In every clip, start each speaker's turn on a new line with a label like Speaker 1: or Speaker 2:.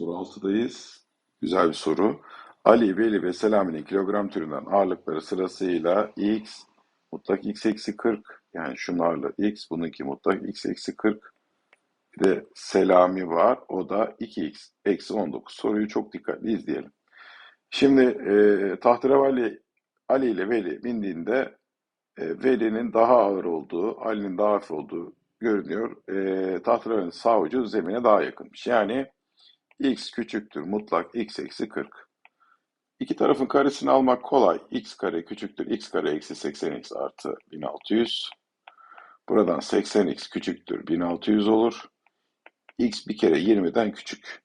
Speaker 1: Soru 6'dayız. Güzel bir soru. Ali, Veli ve Selami'nin kilogram türünden ağırlıkları sırasıyla x mutlak x eksi 40 yani şunun ağırlığı x bununki mutlak x eksi 40 bir de Selami var o da 2x eksi 19 soruyu çok dikkatli izleyelim. Şimdi e, tahterevalli Ali ile Veli bindiğinde e, Veli'nin daha ağır olduğu, Ali'nin daha hafif olduğu görünüyor. E, tahterevalinin sağ ucu zemine daha yakınmış. Yani x küçüktür mutlak x eksi 40. İki tarafın karesini almak kolay. x kare küçüktür x kare eksi 80x artı 1600. Buradan 80x küçüktür 1600 olur. x bir kere 20'den küçük.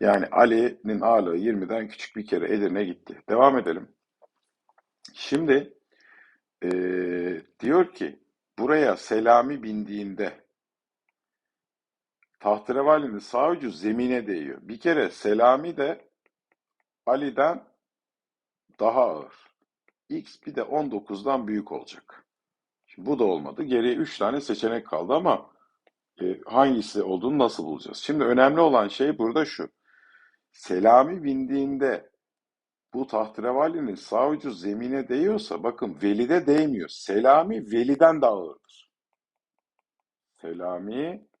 Speaker 1: Yani Ali'nin ağırlığı 20'den küçük bir kere Edirne gitti. Devam edelim. Şimdi eee, diyor ki buraya Selami bindiğinde tahterevalinin sağ ucu zemine değiyor. Bir kere Selami de Ali'den daha ağır. X bir de 19'dan büyük olacak. Şimdi bu da olmadı. Geriye 3 tane seçenek kaldı ama e, hangisi olduğunu nasıl bulacağız? Şimdi önemli olan şey burada şu. Selami bindiğinde bu tahterevalinin sağ ucu zemine değiyorsa bakın Veli'de değmiyor. Selami Veli'den daha ağırdır. Selami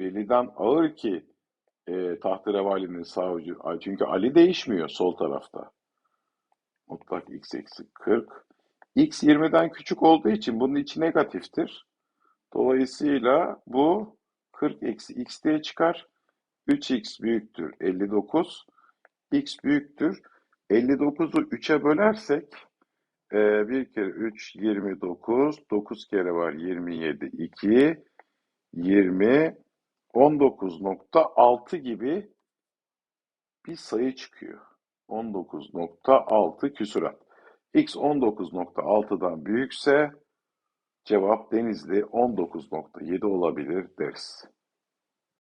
Speaker 1: Veli'den ağır ki e, tahterevalinin. Ay, Çünkü Ali değişmiyor sol tarafta. Mutlak x eksi 40. x 20'den küçük olduğu için bunun içi negatiftir. Dolayısıyla bu 40 eksi x diye çıkar. 3x büyüktür 59. x büyüktür. 59'u 3'e bölersek e, 1 kere 3 29. 9 kere var 27 2 20 19.6 gibi bir sayı çıkıyor. 19.6 küsurat. X 19.6'dan büyükse cevap Denizli 19.7 olabilir deriz.